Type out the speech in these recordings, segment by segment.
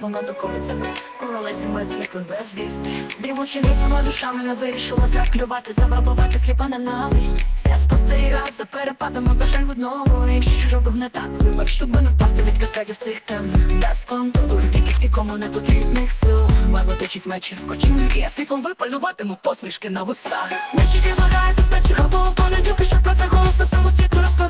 вона до колицями Королесі ми зникли без вісти. Дрімучи лісами душами не вирішила заклювати Завабувати сліпа ненависть. Все спостерігав за перепадами бажань в одного І що робив не так Вибач, щоб не впасти від каскадів цих тем. Без контуру, тільки нікому не потрібних сил. Марно точить мечі, кочівники Я світлом випалюватиму посмішки на вустах. Мечики вагають від вечора по понеділки Щоб про це голосно всьому світу розповісти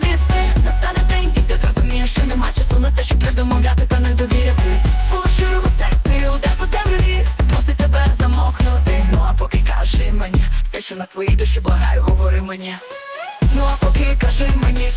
що на твоїй душі благаю, говори мені. Ну а поки кажи мені,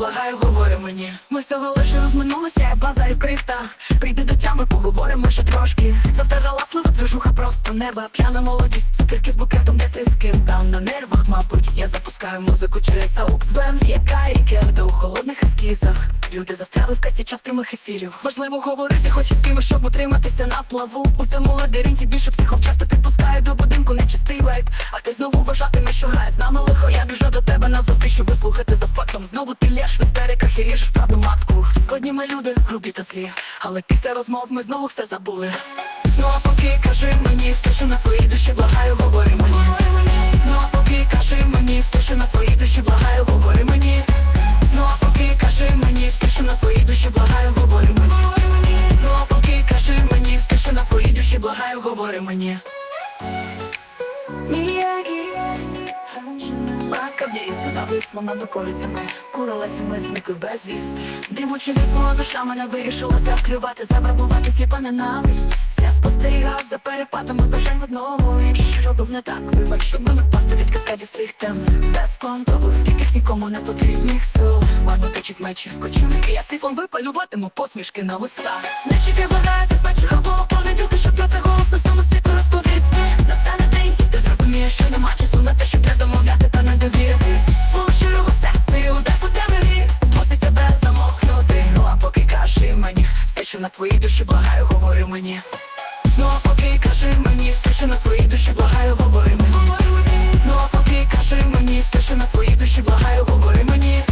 благаю, говори мені. Ми всього лише розминулися, я базарю крихта. Прийди до тями, поговоримо ще трошки. Завтра галаслива движуха просто неба. П'яна молодість, цукерки з букетом, де ти з ким там на нервах, мабуть Я запускаю музику через ауксбен. Яка і керда у холодних ескізах? Люди застряли в касі час прямих ефірів. Важливо говорити, хоч із кимось, щоб утриматися на плаву. У цьому лабіринті більше психов часто підпускають до будинку Складні ми люди, грубі та злі. Але після розмов ми знову все забули. Ну а поки кажи мені все, що на твоїй душі благаю, говори мені. Ну а поки кажи мені все, що на твоїй душі благаю, говори мені. Ну а поки кажи мені все, що на твоїй душі благаю, Макавіся нависла над околицями. Курилася ми зникли без вісти. Дрімучи ліснула душа мене вирішила заклювати Завербувати сліпа ненависть. Я спостерігав за перепадами бажань в одного І що робив не так, вибач, щоб не впасти від каскадів цих темних. Без контових, яких нікому не потрібних сил. Марно точить мечі, кочівники Я світлом випалюватиму посмішки на вустах. Не чекай з вечора по понеділки Щоб про це голосно всьому світу розповісти. Настане день, на твоїй душі благаю, говори мені Ну а поки кажи мені Все, що на твоїй душі благаю, говори мені Ну а поки кажи мені Все, що на твоїй душі благаю, говори мені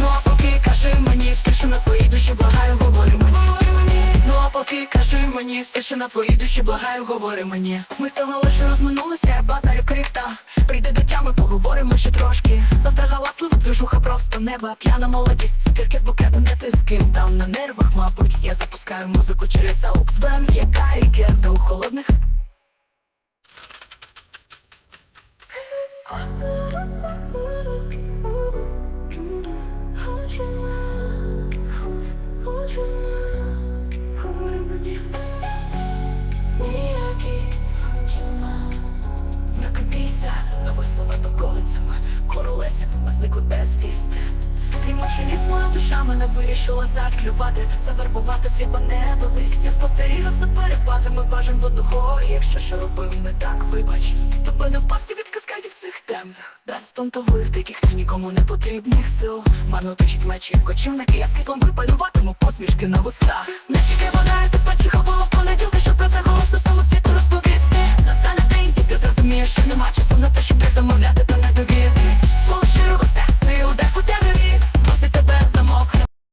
Ну а поки кажи мені Все, що на твоїй душі благаю, говори мені Ну а поки кажи мені все, що на твоїй душі благаю, говори мені. Ми всього лише розминулися, базарю крихта. Прийди до тями, поговоримо ще трошки. Завтра галаслива движуха просто неба. П'яна молодість, цукерки з букетом, ким там на нервах, мабуть. Я запускаю музику через ауксбен, яка керда у холодних. Накопійся, нависно над околицями Королеся, зникли без вісти Приймавши ліс, моя душа мене вирішила заклювати Завербувати сліпа небовість Я спостерігав за перепадами. Бажань в одного Якщо що робив не так, вибач. Тобі не впасти від каскадів цих темних. Без тонтових, диких та нікому не потрібних сил. Марно точить мечі, кочівники Я світлом випалюватиму посмішки на вустах. Не чекай вода, ти паче хабова понеділка Щоб про це голосно всьому світу розповісти. Настане день, і ти зрозумієш, що нема часу на те, щоб домовляти